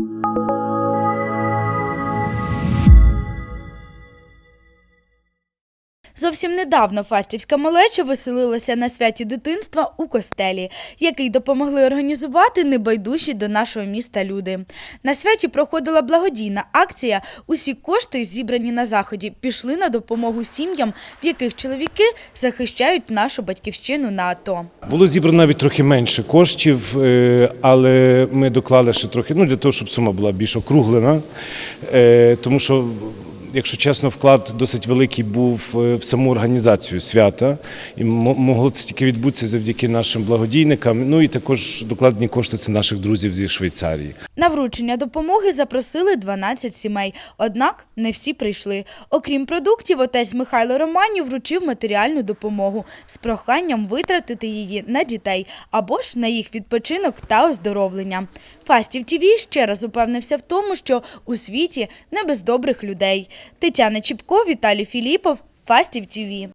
Música Зовсім недавно фастівська малеча веселилася на святі дитинства у костелі, який допомогли організувати небайдужі до нашого міста люди. На святі проходила благодійна акція. Усі кошти, зібрані на заході, пішли на допомогу сім'ям, в яких чоловіки захищають нашу батьківщину на АТО. Було зібрано навіть трохи менше коштів, е, але ми доклали ще трохи, ну для того, щоб сума була більш округлена. Е, Тому що, якщо чесно, вклад досить великий був е, в саму організацію свята, і мо- могло це тільки відбутися завдяки нашим благодійникам. Ну і також докладені кошти це наших друзів зі Швейцарії. На вручення допомоги запросили 12 сімей, однак не всі прийшли. Окрім продуктів, отець Михайло Романів вручив матеріальну допомогу з проханням витратити її на дітей або ж на їх відпочинок та оздоровлення. Фастів ТІВІ ще раз упевнився в тому, що у світі не без добрих людей. Тетяна Чіпко, Віталій Філіпов, Фастів ТІВІ.